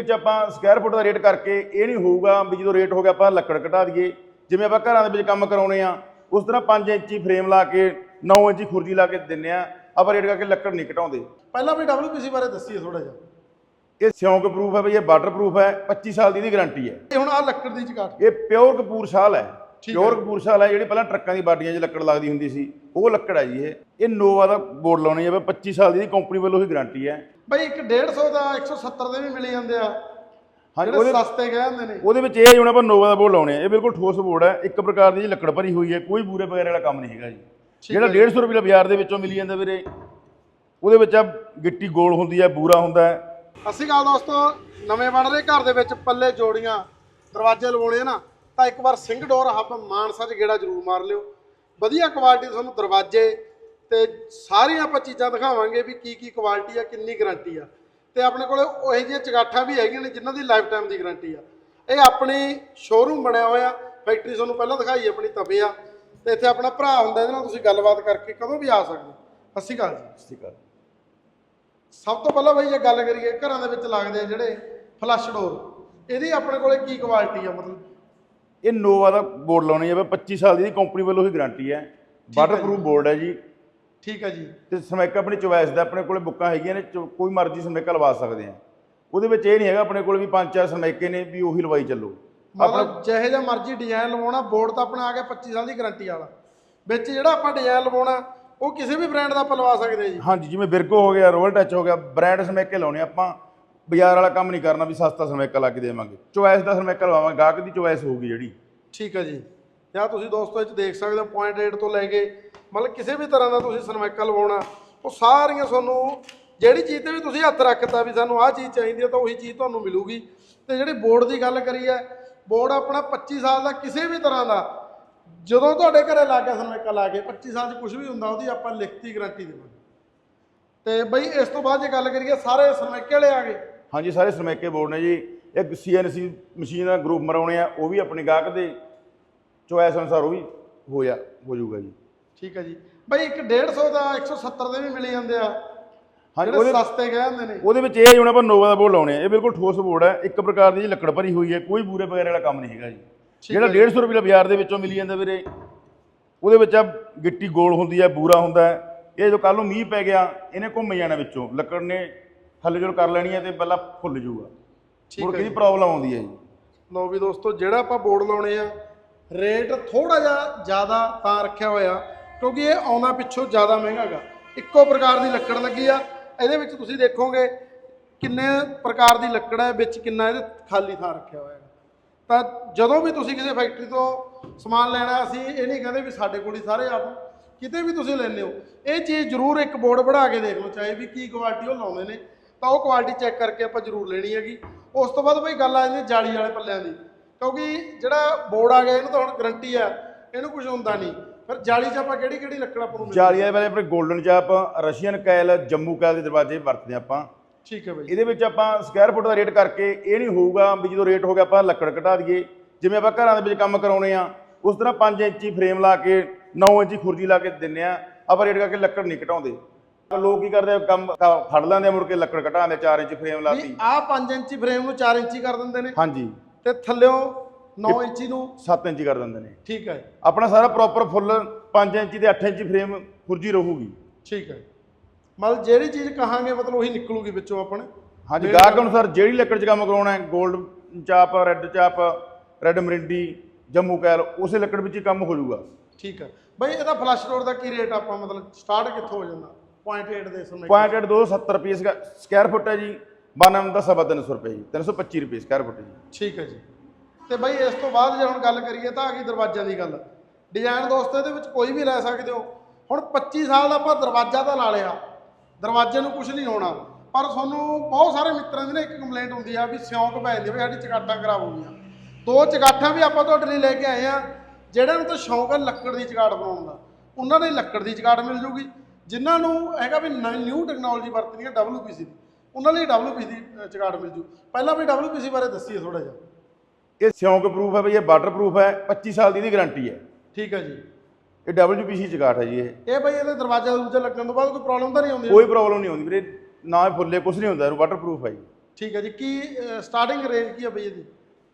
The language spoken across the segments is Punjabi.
ਵਿੱਚ ਆਪਾਂ ਸਕੁਅਰ ਫੁੱਟ ਦਾ ਰੇਟ ਕਰਕੇ ਇਹ ਨਹੀਂ ਹੋਊਗਾ ਵੀ ਜਦੋਂ ਰੇਟ ਹੋ ਗਿਆ ਆਪਾਂ ਲੱਕੜ ਘਟਾ ਦਈਏ। ਜਿਵੇਂ ਆਪਾਂ ਘਰਾਂ ਦੇ ਵਿੱਚ ਕੰਮ ਕਰਾਉਣੇ ਆ ਉਸ ਤਰ੍ਹਾਂ 5 ਇੰਚੀ ਫਰੇਮ ਲਾ ਕੇ 9 ਇੰਚੀ ਖੁਰਜੀ ਲਾ ਕੇ ਦਿੰਨੇ ਆ ਆਪਾਂ ਰੇਟ ਕਰਕੇ ਲੱਕੜ ਨਹੀਂ ਘਟਾਉਂਦੇ ਪਹਿਲਾਂ ਵੀ WPC ਬਾਰੇ ਦੱਸੀਏ ਥੋੜਾ ਜਿਹਾ। ਇਹ ਸਿਉਂਕ ਪ੍ਰੂਫ ਹੈ ਬਈ ਇਹ ਵਾਟਰ ਪ੍ਰੂਫ ਹੈ 25 ਸਾਲ ਦੀ ਇਹਦੀ ਗਾਰੰਟੀ ਹੈ। ਇਹ ਹੁਣ ਆ ਲੱਕੜ ਦੀ ਚਕਾਟ। ਇਹ ਪਿਓਰ ਕਪੂਰ ਸ਼ਾਲ ਹੈ। ਪਿਓਰ ਕਪੂਰ ਸ਼ਾਲ ਹੈ ਜਿਹੜੀ ਪਹਿਲਾਂ ਟਰੱਕਾਂ ਦੀ ਬਾਡੀਆਂ 'ਚ ਲੱਕੜ ਲੱਗਦੀ ਹੁੰਦੀ ਸੀ ਉਹ ਲੱਕੜ ਹੈ ਜੀ ਇਹ। ਇਹ ਨੋਵਾ ਦਾ ਬੋਰਡ ਲਾਉਣੀ ਹੈ ਬਈ 25 ਸਾਲ ਦੀ ਕੰਪਨੀ ਵੱਲੋਂ ਹੀ ਗਾਰੰਟੀ ਹੈ। ਬਈ ਇੱਕ 150 ਦਾ 170 ਦੇ ਵੀ ਮਿਲ ਜਾਂਦੇ ਆ। ਹਾਂਜੀ ਜਿਹੜੇ ਉਹਦੇ ਸਸਤੇ ਗਏ ਹੁੰਦੇ ਨੇ। ਉਹਦੇ ਵਿੱਚ ਇਹ ਹੁਣ ਆਪਾਂ ਨੋਵਾ ਦਾ ਬੋਰਡ ਲਾਉਣੇ ਆ। ਇਹ ਬਿਲਕੁਲ ਠੋਸ ਬੋਰਡ ਹੈ। ਇੱਕ ਪ੍ਰਕਾਰ ਦੀ ਲੱਕੜ ਭਰੀ ਹੋਈ ਹੈ। ਕੋਈ ਬੂਰੇ ਵਗੈਰੇ ਵਾਲਾ ਕੰਮ ਨਹੀਂ ਹੈਗਾ ਜੀ। ਜਿਹੜਾ 150 ਰੁਪਏ ਬਾਜ਼ਾਰ ਦੇ ਵਿੱਚੋਂ ਮਿਲੀ ਜਾਂਦਾ ਵੀਰੇ ਉਹਦੇ ਵਿੱਚ ਆ ਗਿੱਟੀ ਗੋਲ ਹੁੰਦੀ ਹੈ ਬੂਰਾ ਹੁੰਦਾ ਹੈ। ਸ਼੍ਰੀ ਅਕਾਲ ਦੋਸਤੋ। ਨਵੇਂ ਬਣ ਰਹੇ ਘਰ ਦੇ ਵਿੱਚ ਪੱਲੇ ਜੋੜੀਆਂ ਦਰਵਾਜ਼ੇ ਲਵਾਉਣੇ ਨਾ ਤਾਂ ਇੱਕ ਵਾਰ ਸਿੰਘ ਡੋਰ ਹੱਬ ਮਾਨਸਾ 'ਚ ਗੇੜਾ ਜ਼ਰੂਰ ਮਾਰ ਲਿਓ। ਵਧੀਆ ਕੁਆਲਿਟੀ ਦੇ ਤੁਹਾਨੂੰ ਦਰਵਾਜ਼ੇ ਤੇ ਸਾਰੀਆਂ ਆਪਾਂ ਚੀਜ਼ਾਂ ਦਿਖਾਵਾਂਗੇ ਵੀ ਕੀ ਕੀ ਕੁਆਲਿਟੀ ਆ ਕਿੰਨੀ ਗਾਰੰਟੀ ਆ। ਤੇ ਆਪਣੇ ਕੋਲੇ ਉਹੋ ਜਿਹੀਆਂ ਚਗਾਠਾਂ ਵੀ ਹੈਗੀਆਂ ਨੇ ਜਿਨ੍ਹਾਂ ਦੀ ਲਾਈਫ ਟਾਈਮ ਦੀ ਗਾਰੰਟੀ ਆ। ਇਹ ਆਪਣੀ ਸ਼ੋਰੂਮ ਬਣਿਆ ਹੋਇਆ ਫੈਕਟਰੀ ਤੁਹਾਨੂੰ ਪਹਿਲਾਂ ਦਿਖਾਈ ਆਪਣੀ ਤਵੇ ਆ। ਤੇ ਇੱਥੇ ਆਪਣਾ ਭਰਾ ਹੁੰਦਾ ਇਹਦੇ ਨਾਲ ਤੁਸੀਂ ਗੱਲਬਾਤ ਕਰਕੇ ਕਦੋਂ ਵੀ ਆ ਸਕਦੇ ਹੋ। ਸਤਿ ਸ਼੍ਰੀ ਅਕਾਲ ਜੀ। ਠੀਕ ਹੈ ਸਭ ਤੋਂ ਪਹਿਲਾਂ ਬਈ ਜੇ ਗੱਲ ਕਰੀਏ ਘਰਾਂ ਦੇ ਵਿੱਚ ਲੱਗਦੇ ਆ ਜਿਹੜੇ ਫਲੱਸ਼ ਡੋਰ ਇਹਦੀ ਆਪਣੇ ਕੋਲੇ ਕੀ ਕੁਆਲਿਟੀ ਆ ਮਤਲਬ? ਇਹ ਨੋਵਾ ਦਾ ਬੋਰਡ ਲਾਉਣੀ ਹੈ ਬਈ 25 ਸਾਲ ਦੀ ਕੰਪਨੀ ਵੱਲੋਂ ਹੀ ਗਾਰੰਟੀ ਹੈ ਵਾਟਰਪ੍ਰੂਫ ਬੋਰਡ ਹੈ ਜੀ। ਠੀਕ ਹੈ ਜੀ। ਤੇ ਸਮੈਕ ਆਪਣੀ ਚੋਇਸ ਦਾ ਆਪਣੇ ਕੋਲੇ ਬੁੱਕਾਂ ਹੈਗੀਆਂ ਨੇ ਚੋ- ਕੋਈ ਮਰਜ਼ੀ ਸਮੈਕਾ ਲਵਾ ਸਕਦੇ ਆ। ਉਹਦੇ ਵਿੱਚ ਇਹ ਨਹੀਂ ਹੈਗਾ ਆਪਣੇ ਕੋਲ ਵੀ ਪੰਜ ਚਾਰ ਸਮੈਕੇ ਨੇ ਵੀ ਉਹੀ ਲਵਾਈ ਚੱਲੋ। ਮਤਲਬ ਜਿਹੇ ਜਿਹਾ ਮਰਜ਼ੀ ਡਿਜ਼ਾਈਨ ਲਵਾਉਣਾ ਬੋਰਡ ਤਾਂ ਆਪਣਾ ਆ ਗਿਆ 25 ਸਾਲ ਦੀ ਗਾਰੰਟੀ ਵਾਲਾ। ਵਿੱਚ ਜਿਹੜਾ ਆਪਾਂ ਡਿਜ਼ਾਈਨ ਲਵਾਉਣਾ ਉਹ ਕਿਸੇ ਵੀ ਬ੍ਰਾਂਡ ਦਾ ਆਪਾਂ ਲਵਾ ਸਕਦੇ ਜੀ। ਹਾਂਜੀ ਜਿਵੇਂ ਬਿਰਗੋ ਹੋ ਗਿਆ ਰੋਲ ਟੱਚ ਹੋ ਗਿਆ ਬ੍ਰਾਂਡ ਸਮੈਕੇ ਲਾਉਣੇ ਆਪਾਂ ਬਾਜ਼ਾਰ ਵਾਲਾ ਕੰਮ ਨਹੀਂ ਕਰਨਾ ਵੀ ਸਸਤਾ ਸਮੈਕਾ ਲਾ ਕੇ ਦੇਵਾਂਗੇ। ਚੋਇਸ ਦਾ ਸਮੈਕਾ ਲਵਾਵਾਂਗੇ ਗਾਹਕ ਦੀ ਚੋਇਸ ਹੋਊਗੀ ਜਿਹੜੀ। ਠੀਕ ਹੈ ਜੀ। ਜਾਂ ਤੁਸੀਂ ਦੋਸਤੋ ਇਹ 'ਚ ਦੇਖ ਸਕਦੇ ਹੋ ਪੁਆਇੰਟ ਰੇਟ ਤੋਂ ਲੈ ਕੇ ਮਤਲਬ ਕਿਸੇ ਵੀ ਤਰ੍ਹਾਂ ਦਾ ਤੁਸੀਂ ਸਨਮਾਈਕਾ ਲਵਾਉਣਾ, ਉਹ ਸਾਰੀਆਂ ਤੁਹਾਨੂੰ ਜਿਹੜੀ ਚੀਜ਼ ਤੇ ਵੀ ਤੁਸੀਂ ਹੱਥ ਰੱਖਤਾ ਵੀ ਸਾਨੂੰ ਆਹ ਚੀਜ਼ ਚਾਹੀਦੀ ਹੈ ਤਾਂ ਉਹੀ ਚੀਜ਼ ਤੁਹਾਨੂੰ ਮਿਲੂਗੀ। ਤੇ ਜਿਹੜੀ ਬੋਰਡ ਦੀ ਗੱਲ ਕਰੀ ਹੈ, ਬੋਰਡ ਆਪਣਾ 25 ਸਾਲ ਦਾ ਕਿਸੇ ਵੀ ਤਰ੍ਹਾਂ ਦਾ, ਜਦੋਂ ਤੁਹਾਡੇ ਘਰੇ ਲੱਗ ਗਿਆ ਸਨਮਾਈਕਾ ਲਾ ਕੇ 25 ਸਾਲ 'ਚ ਕੁਝ ਵੀ ਹੁੰਦਾ, ਉਹਦੀ ਆਪਾਂ ਲਿਖਤੀ ਗਾਰੰਟੀ ਦੇਵਾਂਗੇ। ਤੇ ਬਈ ਇਸ ਤੋਂ ਬਾਅਦ ਜੇ ਗੱਲ ਕਰੀਏ, ਸਾਰੇ ਸਨਮਾਈਕੇ ਵਾਲੇ ਆ ਗਏ। ਹਾਂਜੀ, ਸਾਰੇ ਸਮੈਕੇ ਬੋਰਡ ਨੇ ਜੀ। ਇੱਕ ਸੀਐਨਸੀ ਮਸ਼ੀਨ ਦਾ ਗਰੁੱਪ ਮਰਾਉਣੇ ਆ, ਉਹ ਵੀ ਆਪਣੇ ਗਾਹਕ ਦੇ ਚੋਇਸ ਅਨੁਸਾਰ ਉਹ ਵੀ ਹੋ ਜਾ ਹੋ ਜਾਊਗਾ ਜੀ। ਠੀਕ ਹੈ ਜੀ। ਬਈ ਇੱਕ 150 ਦਾ 170 ਦੇ ਵੀ ਮਿਲ ਜਾਂਦੇ ਆ। ਹਾਂਜੀ ਜਿਹੜੇ ਸਸਤੇ ਗਏ ਹੁੰਦੇ ਨੇ। ਉਹਦੇ ਵਿੱਚ ਇਹ ਹੁਣ ਆਪਾਂ ਨੋਵਾ ਦਾ ਬੋਰਡ ਲਾਉਣੇ ਆ। ਇਹ ਬਿਲਕੁਲ ਠੋਸ ਬੋਰਡ ਹੈ। ਇੱਕ ਪ੍ਰਕਾਰ ਦੀ ਲੱਕੜ ਭਰੀ ਹੋਈ ਹੈ। ਕੋਈ ਬੂਰੇ ਵਗੈਰੇ ਵਾਲਾ ਕੰਮ ਨਹੀਂ ਹੈਗਾ ਜੀ। ਜਿਹੜਾ 150 ਰੁਪਏ ਬਾਜ਼ਾਰ ਦੇ ਵਿੱਚੋਂ ਮਿਲੀ ਜਾਂਦਾ ਵੀਰੇ ਉਹਦੇ ਵਿੱਚ ਆ ਗਿੱਟੀ ਗੋਲ ਹੁੰਦੀ ਹੈ ਬੂਰਾ ਹੁੰਦਾ ਹੈ। ਇਹ ਜੋ ਕੱਲ ਨੂੰ ਮੀਂਹ ਪੈ ਗਿਆ ਇਹਨੇ ਘੁੰਮ ਜਾਣਾ ਵਿੱਚੋਂ। ਲੱਕੜ ਨੇ ਥੱਲੇ ਜੁਲ ਕਰ ਲੈਣੀ ਹੈ ਤੇ ਪਹਿਲਾਂ ਫੁੱਲ ਜਾਊਗਾ। ਠੀਕ ਮੁੜ ਹੈ ਕੇ ਦੀ ਪ੍ਰੋਬਲਮ ਆਉਂਦੀ ਹੈ ਜੀ? ਲਓ ਵੀ ਦੋਸਤੋ ਜਿਹੜਾ ਆਪਾਂ ਬੋਰਡ ਲਾਉਣੇ ਆ ਰੇਟ ਥੋੜਾ ਜਿਹਾ ਜ਼ਿਆਦਾ ਤਾਂ ਰੱਖਿਆ ਹੋਇਆ। ਕਿਉਂਕਿ ਇਹ ਆਉਂਦਾ ਪਿੱਛੋਂ ਜ਼ਿਆਦਾ ਮਹਿੰਗਾ ਗਾ ਇੱਕੋ ਪ੍ਰਕਾਰ ਦੀ ਲੱਕੜ ਲੱਗੀ ਆ। ਇਹਦੇ ਵਿੱਚ ਤੁਸੀਂ ਦੇਖੋਗੇ ਕਿੰਨੇ ਪ੍ਰਕਾਰ ਦੀ ਲੱਕੜ ਹੈ, ਵਿੱਚ ਕਿੰਨਾ ਇਹਦੇ ਖਾਲੀ ਥਾਂ ਰੱਖਿਆ ਹੋਇਆ ਹੈ ਤਾਂ ਜਦੋਂ ਵੀ ਤੁਸੀਂ ਕਿਸੇ ਫੈਕਟਰੀ ਤੋਂ ਸਮਾਨ ਲੈਣਾ ਅਸੀਂ ਇਹ ਨਹੀਂ ਕਹਿੰਦੇ ਵੀ ਸਾਡੇ ਕੋਲ ਹੀ ਸਾਰੇ ਆਪ ਕਿਤੇ ਵੀ ਤੁਸੀਂ ਲੈਂਦੇ ਹੋ। ਇਹ ਚੀਜ਼ ਜ਼ਰੂਰ ਇੱਕ ਬੋਰਡ ਬਣਾ ਕੇ ਦੇਖ ਲਓ, ਚਾਹੇ ਵੀ ਕੀ ਕੁਆਲਿਟੀ ਉਹ ਲਾਉਂਦੇ ਨੇ। ਤਾਂ ਉਹ ਕੁਆਲਿਟੀ ਚੈੱਕ ਕਰਕੇ ਆਪਾਂ ਜ਼ਰੂਰ ਲੈਣੀ ਹੈਗੀ। ਉਸ ਤੋਂ ਬਾਅਦ ਬਈ ਗੱਲ ਆ ਜਾਂਦੀ ਹੈ ਜਾਲੀ ਵਾਲੇ ਪੱਲਿਆਂ ਦੀ। ਕਿਉਂਕਿ ਜਿਹੜਾ ਬੋਰਡ ਆ ਗਿਆ, ਇਹਨੂੰ ਤਾਂ ਹੁਣ ਗਰੰਟੀ ਆ, ਇਹਨੂੰ ਕੁਝ ਹੁੰਦਾ ਨਹੀਂ। ਫਿਰ ਜਾਲੀ 'ਚ ਆਪਾਂ ਕਿਹੜੀ ਕਿਹੜੀ ਲੱਕੜ ਆਪਾਂ ਨੂੰ ਜਾਲੀਆਂ ਵਾਲੇ ਆਪਣੇ 골ਡਨ ਚਾਪ ਰਸ਼ੀਅਨ ਕੈਲ ਜੰਮੂ ਕੈਲ ਦੇ ਦਰਵਾਜ਼ੇ ਵਰਤਦੇ ਆਪਾਂ। ਠੀਕ ਹੈ ਬਈ। ਇਹਦੇ ਵਿੱਚ ਆਪਾਂ ਸਕੁਅਰ ਫੁੱਟ ਦਾ ਰੇਟ ਕਰਕੇ ਇਹ ਨਹੀਂ ਹੋਊਗਾ ਵੀ ਜਦੋਂ ਰੇਟ ਹੋ ਗਿਆ ਆਪਾਂ ਲੱਕੜ ਘਟਾ ਦਈਏ। ਜਿਵੇਂ ਆਪਾਂ ਘਰਾਂ ਦੇ ਵਿੱਚ ਕੰਮ ਕਰਾਉਣੇ ਆ ਉਸ ਤਰ੍ਹਾਂ 5 ਇੰਚੀ ਫਰੇਮ ਲਾ ਕੇ 9 ਇੰਚੀ ਖੁਰਜੀ ਲਾ ਕੇ ਦਿੰਨੇ ਆ ਆਪਾਂ ਰੇਟ ਕਰਕੇ ਲੱਕੜ ਨਹੀਂ ਘਟਾਉਂਦੇ ਲੋਕ ਕੀ ਕਰਦੇ ਆ, ਕੰਮ ਫੜ ਲੈਂਦੇ ਆ ਮੁੜ ਕੇ ਲੱਕੜ ਘਟਾਉਂਦੇ 4 ਇੰਚੀ ਫਰੇਮ ਲਾਤੀ। ਆਹ 5 ਇੰਚੀ ਫਰੇਮ ਨੂੰ 4 ਇੰਚੀ ਕਰ ਦਿੰਦੇ ਨੇ। ਹਾਂਜੀ। ਤੇ ਥੱਲਿਓਂ 9 ਇੰਚੀ ਨੂੰ? 7 ਇੰਚੀ ਕਰ ਦਿੰਦੇ ਨੇ। ਠੀਕ ਹੈ। ਆਪਣਾ ਸਾਰਾ ਪ੍ਰੋਪਰ ਫੁੱਲ 5 ਇੰਚੀ ਤੇ 8 ਇੰਚੀ ਫਰੇਮ ਖੁਰਜੀ ਰਹੂਗੀ। ਠੀਕ ਹੈ। ਮਤਲਬ ਜਿਹੜੀ ਚੀਜ਼ ਕਹਾਂਗੇ ਮਤਲਬ ਉਹੀ ਨਿਕਲੂਗੀ ਵਿੱਚੋਂ ਆਪਣੇ? ਹਾਂਜੀ ਗਾਹਕ ਅਨੁਸਾਰ ਜਿਹੜੀ ਲੱਕੜ 'ਚ ਕੰਮ ਕਰਾਉਣਾ ਹੈ 골ਡ ਚਾਪ ਰੈੱਡ ਚਾਪ ਰੈੱਡ ਮਰਿੰਡੀ ਜੰਮੂ ਕੈਲ ਉਸੇ ਲੱਕੜ ਵਿੱਚ ਹੀ ਕੰਮ ਹੋ ਜਾਊਗਾ। ਠੀਕ ਹੈ। ਬਈ ਇਹਦਾ ਫਲਸ਼ ਡੋਰ ਦਾ ਕੀ ਰੇਟ ਆਪਾਂ ਮਤਲਬ ਸਟਾਰਟ ਕਿੱਥੋਂ ਹੋ ਜਾਂਦਾ? 0.8 ਦੇ ਸਮੇਂ ਪੁਆਇੰਟ 270 ਰੁਪਏ ਸਕੁਅਰ ਫੁੱਟ ਹੈ ਜੀ 92 ਦਾ ਸਵਾ 300 ਰੁਪਏ ਜੀ 325 ਰੁਪਏ ਸਕੁਅਰ ਫੁੱਟ ਜੀ। ਠੀਕ ਹੈ ਜੀ। ਤੇ ਬਈ ਇਸ ਤੋਂ ਬਾਅਦ ਜੇ ਹੁਣ ਗੱਲ ਕਰੀਏ ਤਾਂ ਆ ਗਈ ਦਰਵਾਜ਼ਿਆਂ ਦੀ ਗੱਲ। ਡਿਜ਼ਾਈਨ ਦੋਸਤੋ ਇਹਦੇ ਵਿੱਚ ਕੋਈ ਵੀ ਲੈ ਸਕਦੇ ਹੋ। ਹੁਣ 25 ਸਾਲ ਦਾ ਆਪਾਂ ਦਰਵਾਜ਼ਾ ਤਾਂ ਲਾ ਲਿਆ। ਦਰਵਾਜ਼ੇ ਨੂੰ ਕੁਝ ਨਹੀਂ ਹੋਣਾ। ਪਰ ਤੁਹਾਨੂੰ ਬਹੁਤ ਸਾਰੇ ਮਿੱਤਰਾਂ ਦੀ ਨਾ ਇੱਕ ਕੰਪਲੇਂਟ ਹੁੰਦੀ ਆ ਵੀ ਸਿਉਂਕ ਪੈ ਜਾਂਦੀ ਵੀ ਸਾਡੀ ਚਗਾਟਾਂ ਖਰਾਬ ਹੋ ਗਈਆਂ। ਦੋ ਚਗਾਠਾਂ ਵੀ ਆਪਾਂ ਤੁਹਾਡੇ ਲਈ ਲੈ ਕੇ ਆਏ ਆ ਜਿਹੜਿਆਂ ਨੂੰ ਤਾਂ ਸ਼ੌਂਕ ਹੈ ਲੱਕੜ ਦੀ ਚਗਾਟ ਬਣਾਉਣ ਦਾ। ਉਹਨਾਂ ਨੇ ਲੱਕੜ ਦੀ ਚਗਾਟ ਮਿਲ ਜੂਗੀ। ਜਿਨ੍ਹਾਂ ਨੂੰ ਹੈਗਾ ਵੀ ਨਿਊ ਟੈਕਨੋਲੋਜੀ ਵਰਤਣੀ ਹੈ WPC ਦੀ। ਉਹਨਾਂ ਲਈ WPC ਦੀ ਅ, ਚਗਾਟ ਮਿਲ ਜੂ। ਪਹਿਲਾਂ ਵੀ WPC ਬਾਰੇ ਦੱਸੀਏ ਥੋੜਾ ਜਿਹਾ। ਇਹ ਸਿਉਂਕ ਪ੍ਰੂਫ ਹੈ ਬਈ ਇਹ ਵਾਟਰ ਪ੍ਰੂਫ ਹੈ 25 ਸਾਲ ਦੀ ਇਹਦੀ ਗਾਰੰਟੀ ਹੈ। ਠੀਕ ਹੈ ਜੀ। ਇਹ WPC ਚਗਾਠ ਹੈ ਜੀ ਇਹ। ਇਹ ਬਈ ਇਹਦੇ ਦਰਵਾਜ਼ਾ ਦੂਜਾ ਲੱਗਣ ਤੋਂ ਬਾਅਦ ਕੋਈ ਪ੍ਰੋਬਲਮ ਤਾਂ ਨਹੀਂ ਆਉਂਦੀ? ਕੋਈ ਪ੍ਰੋਬਲਮ ਨਹੀਂ ਆਉਂਦੀ ਵੀਰੇ ਨਾ ਇਹ ਫੁੱਲੇ ਕੁਝ ਨਹੀਂ ਹੁੰਦਾ ਇਹ ਵਾਟਰ ਪ੍ਰੂਫ ਹੈ ਜੀ। ਠੀਕ ਹੈ ਜੀ ਕੀ ਸਟਾਰਟਿੰਗ ਰੇਂਜ ਕੀ ਹੈ ਬਈ ਇਹਦੀ?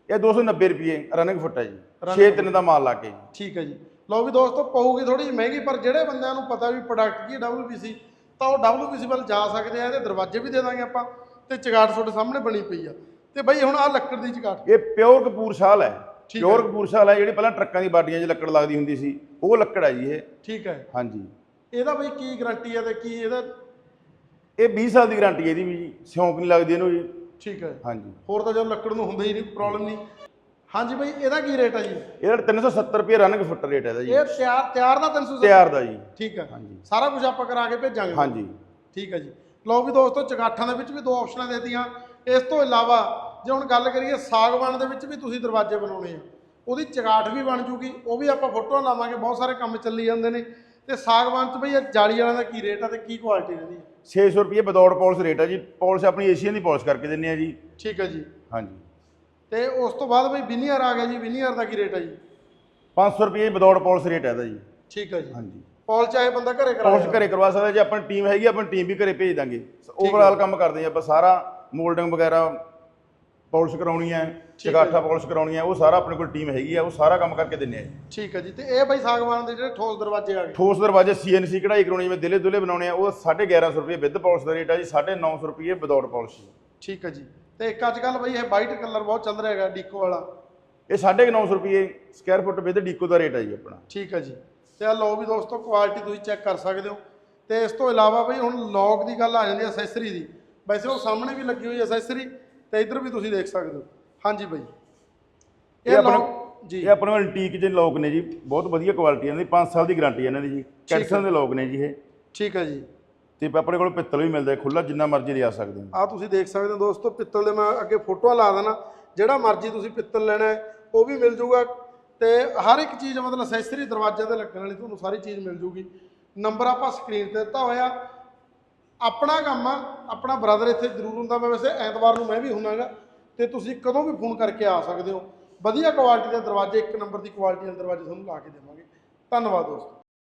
ਇਹ 290 ਰੁਪਏ ਰਨਿੰਗ ਫੁੱਟ ਹੈ ਜੀ। 6 ਤਿੰਨ ਦਾ ਮਾਲ ਲਾ ਕੇ ਜੀ। ਠੀਕ ਹੈ ਜੀ। ਲਓ ਵੀ ਦੋਸਤੋ ਪਊਗੀ ਥੋੜੀ ਜਿਹੀ ਮਹਿੰਗੀ ਪਰ ਜਿਹੜੇ ਬੰਦਿਆਂ ਨੂੰ ਪਤਾ ਵੀ ਪ੍ਰੋਡਕਟ ਕੀ ਹੈ WPC ਤਾਂ ਉਹ WPC ਵੱਲ ਜਾ ਸਕਦੇ ਆ ਇਹਦੇ ਦਰਵਾਜ਼ੇ ਵੀ ਦੇ ਦਾਂਗੇ ਆਪਾਂ ਤੇ ਚਗਾਟ ਤੁਹਾਡੇ ਸਾਹਮਣੇ ਬਣੀ ਪਈ ਆ। ਤੇ ਬਈ ਹੁਣ ਆਹ ਲੱਕੜ ਦੀ ਚਗਾਟ ਇਹ ਪਿਓਰ ਕਪੂਰ ਸ਼ਾਲ ਹੈ ਪਿਓਰ ਕਪੂਰ ਸ਼ਾਲ ਹੈ ਜਿਹੜੀ ਪਹਿਲਾਂ ਟਰੱਕਾਂ ਦੀ ਬਾਡੀਆਂ 'ਚ ਲੱਕੜ ਲੱਗਦੀ ਹੁੰਦੀ ਸੀ ਉਹ ਲੱਕੜ ਹੈ ਜੀ ਇਹ। ਠੀਕ ਹੈ। ਹਾਂਜੀ। ਇਹਦਾ ਬਈ ਕੀ ਗਾਰੰਟੀ ਹੈ ਤੇ ਕੀ ਇਹਦਾ? ਇਹ 20 ਸਾਲ ਦੀ ਗਾਰੰਟੀ ਹੈ ਇਹਦੀ ਵੀ ਜੀ ਸਿਉਂਕ ਨਹੀਂ ਲੱਗਦੀ ਇਹਨੂੰ ਜੀ ਠੀਕ ਹੈ। ਹਾਂਜੀ। ਹੋਰ ਤਾਂ ਜਦੋਂ ਲੱਕੜ ਨੂੰ ਹੁੰਦਾ ਹੀ ਨਹੀਂ ਪ੍ਰੋਬਲਮ ਨਹੀਂ। ਹਾਂਜੀ ਬਈ ਇਹਦਾ ਕੀ ਰੇਟ ਹੈ ਜੀ? ਇਹਦਾ 370 ਰੁਪਏ ਰਨਿੰਗ ਫੁੱਟ ਰੇਟ ਹੈ ਇਹਦਾ ਜੀ। ਇਹ ਤਿਆਰ ਤਿਆਰ ਦਾ 300 ਤਿਆਰ ਦਾ ਜੀ। ਠੀਕ ਹੈ। ਹਾਂਜੀ। ਸਾਰਾ ਕੁਝ ਆਪਾਂ ਕਰਾ ਕੇ ਭੇਜਾਂਗੇ। ਹਾਂਜੀ। ਠੀਕ ਹੈ ਜੀ। ਲਓ ਵੀ ਦੋਸਤੋ ਚਗਾਠਾਂ ਦੇ ਵਿੱਚ ਵੀ ਦੋ ਆਪਸ਼ਨਾਂ ਦੇ ਦਿੱਤੀਆਂ। ਇਸ ਤੋਂ ਇਲਾਵਾ ਜੇ ਹੁਣ ਗੱਲ ਕਰੀਏ ਸਾਗਵਾਨ ਦੇ ਵਿੱਚ ਵੀ ਤੁਸੀਂ ਦਰਵਾਜ਼ੇ ਬਣਾਉਣੇ ਆ ਉਹਦੀ ਚਗਾਠ ਵੀ ਬਣ ਜੂਗੀ ਉਹ ਵੀ ਆਪਾਂ ਫੋਟੋਆਂ ਲਾਵਾਂਗੇ ਬਹੁਤ ਸਾਰੇ ਕੰਮ ਚੱਲੀ ਜਾਂਦੇ ਨੇ ਤੇ ਸਾਗਵਾਨ 'ਚ ਬਈ ਇਹ ਜਾਲੀ ਵਾਲਿਆਂ ਦਾ ਕੀ ਰੇਟ ਆ ਤੇ ਕੀ ਕੁਆਲਿਟੀ ਰਹਿੰਦੀ ਹੈ 600 ਰੁਪਏ ਵਿਦਆਊਟ ਪਾਲਿਸ਼ ਰੇਟ ਹੈ ਜੀ ਪਾਲਿਸ਼ ਆਪਣੀ ਏਸ਼ੀਅਨ ਦੀ ਪਾਲਿਸ਼ ਕਰਕੇ ਦਿੰਨੇ ਆ ਜੀ। ਠੀਕ ਹੈ ਜੀ। ਹਾਂਜੀ। ਤੇ ਉਸ ਤੋਂ ਬਾਅਦ ਬਈ ਵਿਨੀਅਰ ਆ ਗਿਆ ਜੀ ਵਿਨੀਅਰ ਦਾ ਕੀ ਰੇਟ ਹੈ ਜੀ? 500 ਰੁਪਏ ਵਿਦਆਊਟ ਪਾਲਿਸ਼ ਰੇਟ ਹੈ ਇਹਦਾ ਜੀ। ਠੀਕ ਹੈ ਜੀ। ਹਾਂਜੀ। ਪੌਲ ਚਾਹੇ ਬੰਦਾ ਘਰੇ ਕਰਾ ਪਾਲਿਸ਼ ਘਰੇ ਕਰਵਾ ਸਕਦਾ ਜੇ ਆਪਣੀ ਟੀਮ ਹੈਗੀ ਆਪਣੀ ਟੀਮ ਵੀ ਘਰੇ ਭੇਜ ਦਾਂਗੇ। ਓਵਰਆਲ ਕੰਮ ਕਰਦੇ ਆ ਆਪਾਂ ਸਾਰਾ ਮੋਲਡਿੰਗ ਵਗੈਰਾ ਪਾਲਿਸ਼ ਕਰਾਉਣੀ ਹੈ ਚਗਾਠਾ ਪਾਲਿਸ਼ ਕਰਾਉਣੀ ਹੈ ਉਹ ਸਾਰਾ ਆਪਣੇ ਕੋਲ ਟੀਮ ਹੈਗੀ ਆ ਉਹ ਸਾਰਾ ਕੰਮ ਕਰਕੇ ਦਿੰਨੇ ਆ ਠੀਕ ਹੈ ਜੀ ਤੇ ਇਹ ਬਈ ਸਾਗਵਾਨ ਦੇ ਜਿਹੜੇ ਠੋਸ ਦਰਵਾਜ਼ੇ ਆ ਗਏ। ਠੋਸ ਦਰਵਾਜ਼ੇ ਸੀਐਨਸੀ ਕਢਾਈ ਕਰਾਉਣੀ ਜਿਵੇਂ ਦਿਲੇ ਦੁਲੇ ਬਣਾਉਣੇ ਆ ਉਹ 1150 ਰੁਪਏ ਵਿਦ ਪਾਲਿਸ਼ ਦਾ ਰੇਟ ਆ ਜੀ 950 ਰੁਪਏ ਵਿਦਆਊਟ ਪਾਲਿਸ਼ ਠੀਕ ਹੈ ਜੀ ਤੇ ਇੱਕ ਅੱਜ ਕੱਲ ਬਈ ਇਹ ਵਾਈਟ ਕਲਰ ਬਹੁਤ ਚੱਲ ਰਿਹਾ ਹੈਗਾ ਡੀਕੋ ਵਾਲਾ। ਇਹ 950 ਰੁਪਏ ਸਕੁਅਰ ਫੁੱਟ ਵਿਦ ਡੀਕੋ ਦਾ ਰੇਟ ਆ ਜੀ ਆਪਣਾ। ਠੀਕ ਹੈ ਜੀ ਤੇ ਆ ਲਓ ਵੀ ਦੋਸਤੋ ਕੁਆਲਿਟੀ ਤੁਸੀਂ ਚੈੱਕ ਕਰ ਸਕਦੇ ਹੋ। ਤੇ ਇਸ ਤੋਂ ਇਲਾਵਾ ਬਈ ਹੁਣ ਲੌਕ ਦੀ ਗੱਲ ਆ ਜਾਂਦੀ ਹੈ ਅਸੈਸਰੀ ਦੀ। ਵੈਸੇ ਉਹ ਸਾਹਮਣੇ ਵੀ ਲੱਗੀ ਹੋਈ ਹੈ ਅਸੈਸਰੀ ਤੇ ਇੱਧਰ ਵੀ ਤੁਸੀਂ ਦੇਖ ਸਕਦੇ ਹੋ। ਹਾਂਜੀ ਬਈ। ਇਹ ਇਹ ਆਪਣਾ ਲੌਕ ਜੀ। ਇਹ ਆਪਣੇ ਐਂਟੀਕ ਜਿਹੇ ਲੋਕ ਨੇ ਜੀ ਬਹੁਤ ਵਧੀਆ ਕੁਆਲਿਟੀ ਇਹਨਾਂ ਦੀ 5 ਸਾਲ ਦੀ ਗਾਰੰਟੀ ਇਹਨਾਂ ਦੀ ਜੀ। ਕੈਟਸਨ ਦੇ ਲੋਕ ਨੇ ਜੀ ਇਹ। ਠੀਕ ਹੈ ਜੀ। ਤੇ ਆਪਣੇ ਕੋਲ ਪਿੱਤਲ ਵੀ ਮਿਲਦਾ ਖੁੱਲਾ ਜਿੰਨਾ ਮਰਜ਼ੀ ਲਿਆ ਸਕਦੇ ਹੋ। ਆ ਤੁਸੀਂ ਦੇਖ ਸਕਦੇ ਹੋ ਦੋਸਤੋ ਪਿੱਤਲ ਦੇ ਮੈਂ ਅੱਗੇ ਫੋਟੋਆਂ ਲਾ ਦੇਣਾ। ਜਿਹੜਾ ਮਰਜ਼ੀ ਤੁਸੀਂ ਪਿੱਤਲ ਲੈਣਾ ਹੈ ਉਹ ਵੀ ਮਿਲ ਜੂਗਾ। ਤੇ ਹਰ ਇੱਕ ਚੀਜ਼ ਮਤਲਬ ਅਸੈਸਰੀ ਦਰਵਾਜ਼ੇ ਤੇ ਲੱਗਣ ਵਾਲੀ ਤੁਹਾਨੂੰ ਸਾਰੀ ਚੀਜ਼ ਮਿਲ ਜੂਗੀ। ਨੰਬਰ ਆਪਾਂ ਸਕਰੀਨ ਤੇ ਦਿੱਤਾ ਹੋਇਆ। ਆਪਣਾ ਕੰਮ ਆ, ਆਪਣਾ ਬ੍ਰਦਰ ਇੱਥੇ ਜ਼ਰੂਰ ਹੁੰਦਾ, ਮੈਂ ਵੈਸੇ ਐਤਵਾਰ ਨੂੰ ਮੈਂ ਵੀ ਹੁੰਨਾਗਾ, ਤੇ ਤੁਸੀਂ ਕਦੋਂ ਵੀ ਫੋਨ ਕਰਕੇ ਆ ਸਕਦੇ ਹੋ। ਵਧੀਆ ਕੁਆਲਿਟੀ ਦੇ ਦਰਵਾਜ਼ੇ, ਇੱਕ ਨੰਬਰ ਦੀ ਕੁਆਲਿਟੀ ਦੇ ਦਰਵਾਜ਼ੇ ਤੁਹਾਨੂੰ ਲਾ ਕੇ ਦੇਵਾਂਗੇ। ਧੰਨਵਾਦ ਦੋਸਤੋ।